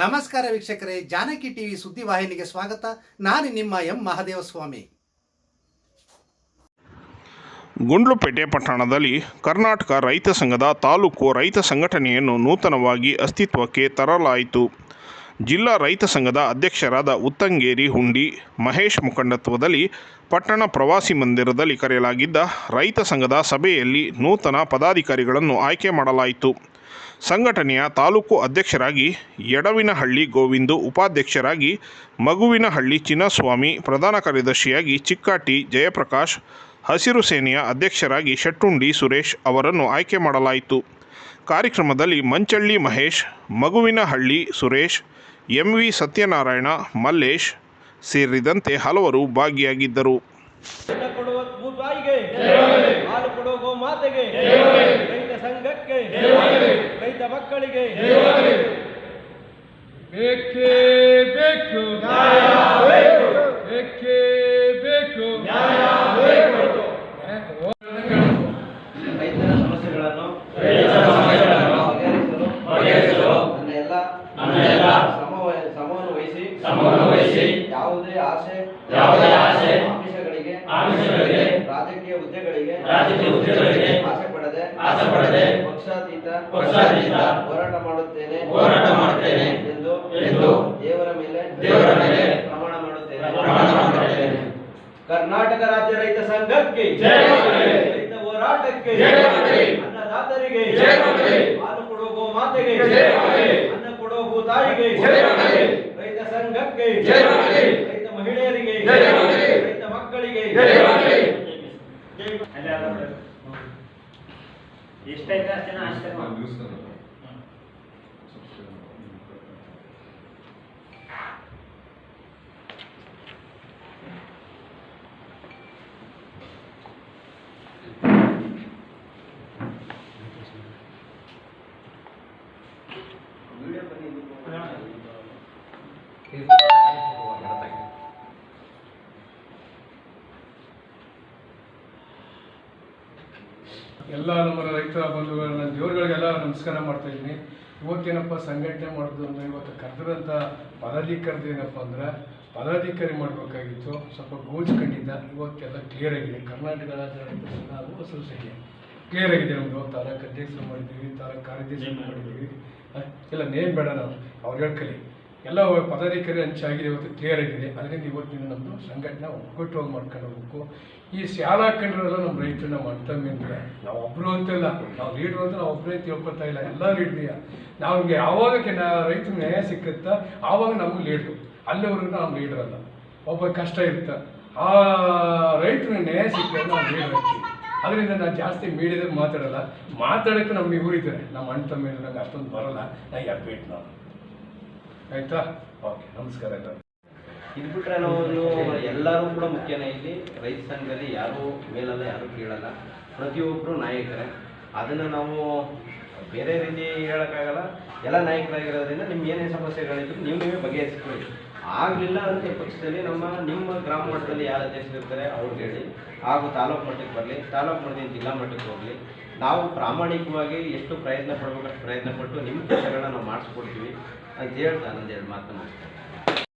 ನಮಸ್ಕಾರ ವೀಕ್ಷಕರೇ, ಜಾನಕಿ ಟಿವಿ ಸುದ್ದಿವಾಹಿನಿಗೆ ಸ್ವಾಗತ. ನಾನು ನಿಮ್ಮ ಎಂ ಮಹದೇವಸ್ವಾಮಿ. ಗುಂಡ್ಲುಪೇಟೆ ಪಟ್ಟಣದಲ್ಲಿ ಕರ್ನಾಟಕ ರೈತ ಸಂಘದ ತಾಲೂಕು ರೈತ ಸಂಘಟನೆಯನ್ನು ನೂತನವಾಗಿ ಅಸ್ತಿತ್ವಕ್ಕೆ ತರಲಾಯಿತು. ಜಿಲ್ಲಾ ರೈತ ಸಂಘದ ಅಧ್ಯಕ್ಷರಾದ ಉತ್ತಂಗೇರಿ ಹುಂಡಿ, ಮಹೇಶ್ ಮುಖಂಡತ್ವದಲ್ಲಿ ಪಟ್ಟಣ ಪ್ರವಾಸಿ ಮಂದಿರದಲ್ಲಿ ಕರೆಯಲಾಗಿದ್ದ ರೈತ ಸಂಘದ ಸಭೆಯಲ್ಲಿ ನೂತನ ಪದಾಧಿಕಾರಿಗಳನ್ನು ಆಯ್ಕೆ ಮಾಡಲಾಯಿತು. ಸಂಘಟನೆಯ ತಾಲೂಕು ಅಧ್ಯಕ್ಷರಾಗಿ ಯಡವಿನಹಳ್ಳಿ ಗೋವಿಂದು, ಉಪಾಧ್ಯಕ್ಷರಾಗಿ ಮಗುವಿನಹಳ್ಳಿ ಚಿನ್ನಸ್ವಾಮಿ, ಪ್ರಧಾನ ಕಾರ್ಯದರ್ಶಿಯಾಗಿ ಚಿಕ್ಕಾಟಿ ಜಯಪ್ರಕಾಶ್, ಹಸಿರು ಸೇನೆಯ ಅಧ್ಯಕ್ಷರಾಗಿ ಶೆಟ್ಟುಂಡಿ ಸುರೇಶ್ ಅವರನ್ನು ಆಯ್ಕೆ ಮಾಡಲಾಯಿತು. ಕಾರ್ಯಕ್ರಮದಲ್ಲಿ ಮಂಚಳ್ಳಿ ಮಹೇಶ್, ಮಗುವಿನಹಳ್ಳಿ ಸುರೇಶ್ ಎಂ ವಿ ಸತ್ಯನಾರಾಯಣ, ಮಲ್ಲೇಶ್ ಸೇರಿದಂತೆ ಹಲವರು ಭಾಗಿಯಾಗಿದ್ದರು. ಕೊಡುವ ಭೂತಾಯಿಗೆ ಹಾಲು ಕೊಡುವ ಗೋಮಾತೆಗೆ ರೈತ ಸಂಘಕ್ಕೆ ರೈತ ಮಕ್ಕಳಿಗೆ. ಬೇಕೇ ಬೇಕು. ಬೇಕೇ ಆಮಿಷಗಳಿಗೆ ರಾಜಕೀಯ ಹುದ್ದೆಗಳಿಗೆ ಆಸೆ ಪಡದೆ ಪಕ್ಷಾತೀತ ಪಕ್ಷಾತೀತ ಹೋರಾಟ ಮಾಡುತ್ತೇನೆ ಹೋರಾಟ ಮಾಡುತ್ತೇನೆ ಎಂದು ದೇವರ ಮೇಲೆ ದೇವರ ಮೇಲೆ ಪ್ರಮಾಣ ಮಾಡುತ್ತೇನೆ. ಪ್ರಮಾಣ ಮಾಡುತ್ತೇನೆ. ಕರ್ನಾಟಕ ರಾಜ್ಯ ರೈತ ಸಂಘಕ್ಕೆ ರೈತ ಹೋರಾಟಕ್ಕೆ ಅನ್ನದಾತರಿಗೆ ಹಾಲು ಕೊಡುವ ಗೋಮಾತೆಗೆ ಅನ್ನ ಕೊಡುವ ಜಯ ರೈತ ಸಂಘಕ್ಕೆ ಮಹಿಳೆಯರಿಗೆ ರೈತ ಮಕ್ಕಳಿಗೆ ಎಷ್ಟೈತೆ ಅಷ್ಟೇನ ಅಷ್ಟೇ ಮಾಡಿ ಎಲ್ಲ ನಮ್ಮ ರೈತ ಬಂಧುಗಳನ್ನ ದೇವರುಗಳಿಗೆಲ್ಲ ನಮಸ್ಕಾರ ಮಾಡ್ತಾ ಇದ್ದೀನಿ. ಇವತ್ತೇನಪ್ಪ ಸಂಘಟನೆ ಮಾಡೋದು ಅಂದರೆ, ಇವತ್ತು ಕರೆದಿರೋಂಥ ಪದಾಧಿಕಾರದ ಏನಪ್ಪ ಅಂದ್ರೆ, ಪದಾಧಿಕಾರಿ ಮಾಡಬೇಕಾಗಿತ್ತು. ಸ್ವಲ್ಪ ಗೋಜು ಕಂಡಿದ್ದ ಇವತ್ತೆಲ್ಲ ಕ್ಲಿಯರ್ ಆಗಿದೆ. ಕರ್ನಾಟಕ ರಾಜ್ಯ ರೈತ ಕ್ಲಿಯರ್ ಆಗಿದೆ ನಮ್ಮದು ತಾಲೂಕು ಅಧ್ಯಕ್ಷರು ಮಾಡಿದ್ದೀವಿ, ತಾಲೂಕು ಕಾರ್ಯದರ್ಶಿ ಮಾಡಿದ್ದೀವಿ. ಇಲ್ಲ ನೇಮ್ ಬೇಡ ನಾವು. ಅವ್ರು ಹೇಳ್ಕಲಿ. ಎಲ್ಲ ಪದಾಧಿಕಾರಿ ಹಂಚಾಗಿದೆ ಇವತ್ತು ಆಗಿದೆ. ಅದರಿಂದ ಇವತ್ತಿನ ನಮ್ಮದು ಸಂಘಟನೆ ಒಗ್ಗಟ್ಟುವಾಗಿ ಮಾಡ್ಕೊಂಡು ಹೋಗ್ಬೇಕು. ಈ ಶಾಲಾ ಕಂಡ್ರೆಲ್ಲ ನಮ್ಮ ರೈತರು ನಮ್ಮ ಅಣ್ತಮ್ಮಿ ಅಂದರೆ ನಾವು ಒಬ್ಬರು ಅಂತಿಲ್ಲ ನಾವು ಲೀಡ್ರು ಅಂತ ನಾವು ಒಬ್ಬರೇ ತಿಳ್ಕೊತಾ ಇಲ್ಲ. ಎಲ್ಲ ಲೀಡ್ರಿಯ ನಮಗೆ ಯಾವಾಗ ರೈತರು ನ್ಯಾಯ ಸಿಕ್ಕುತ್ತಾ ಆವಾಗ ನಮ್ಗೆ ಲೀಡ್ರು ಅಲ್ಲಿವರೆಗೂ ನಾವು ಲೀಡ್ರ್ ಅಲ್ಲ. ಒಬ್ಬ ಕಷ್ಟ ಇರುತ್ತೆ ಆ ರೈತರ ನ್ಯಾಯ ಸಿಕ್ಕಿದ್ರೆ ನಾವು ಲೀಡ್ರ್ ಆಗ್ತೀವಿ. ಅದರಿಂದ ನಾನು ಜಾಸ್ತಿ ಮೀಡಿಯಾದಲ್ಲಿ ಮಾತಾಡಲ್ಲ. ಮಾತಾಡೋಕ್ಕೆ ನಮ್ಮ ಇವರಿದ್ದಾರೆ ನಮ್ಮ ಅಣ್ಣ ತಮ್ಮ ನಂಗೆ ಅಷ್ಟೊಂದು ಬರೋಲ್ಲ. ನಾನು ಯಾಕೆ ನಾವು ಆಯ್ತಾ? ಓಕೆ, ನಮಸ್ಕಾರ ಆಯ್ತಾ ಇದು ಬಿಟ್ಟರೆ ನಾವು ಎಲ್ಲರೂ ಕೂಡ ಮುಖ್ಯನೇ ಇಲ್ಲಿ. ರೈತ ಸಂಘದಲ್ಲಿ ಯಾರು ಮೇಲಲ್ಲ, ಯಾರು ಕೀಳಲ್ಲ. ಪ್ರತಿಯೊಬ್ಬರು ನಾಯಕರೇ. ಅದನ್ನು ನಾವು ಬೇರೆ ರೀತಿ ಹೇಳೋಕ್ಕಾಗಲ್ಲ. ಎಲ್ಲ ನಾಯಕರಾಗಿರೋದ್ರಿಂದ ನಿಮ್ಗೆ ಏನೇ ಸಮಸ್ಯೆಗಳಿದ್ರು ನೀವು ನೀವೇ ಬಗೆಹರಿಸ್ಕೊಳ್ಳಿ. ಆಗಲಿಲ್ಲ ಅಂತ ಪಕ್ಷದಲ್ಲಿ ನಮ್ಮ, ನಿಮ್ಮ ಗ್ರಾಮ ಮಟ್ಟದಲ್ಲಿ ಯಾರು ಅಧ್ಯಕ್ಷರಿರ್ತಾರೆ ಅವ್ರಿಗೆ ಹೇಳಿ. ಹಾಗೂ ತಾಲೂಕು ಮಟ್ಟಕ್ಕೆ ಬರಲಿ, ತಾಲೂಕು ಮಟ್ಟದಿಂದ ಜಿಲ್ಲಾ ಮಟ್ಟಕ್ಕೆ ಹೋಗಲಿ. ನಾವು ಪ್ರಾಮಾಣಿಕವಾಗಿ ಎಷ್ಟು ಪ್ರಯತ್ನ ಪಡ್ಬೇಕು ಅಷ್ಟು ಪ್ರಯತ್ನ ಪಟ್ಟು ನಿಮ್ಮ ಕೆಲಸಗಳನ್ನ ನಾವು ಮಾಡಿಸ್ಕೊಡ್ತೀವಿ. ಅಂತ ಹೇಳ್ತಾ ನಂದು ಎರಡು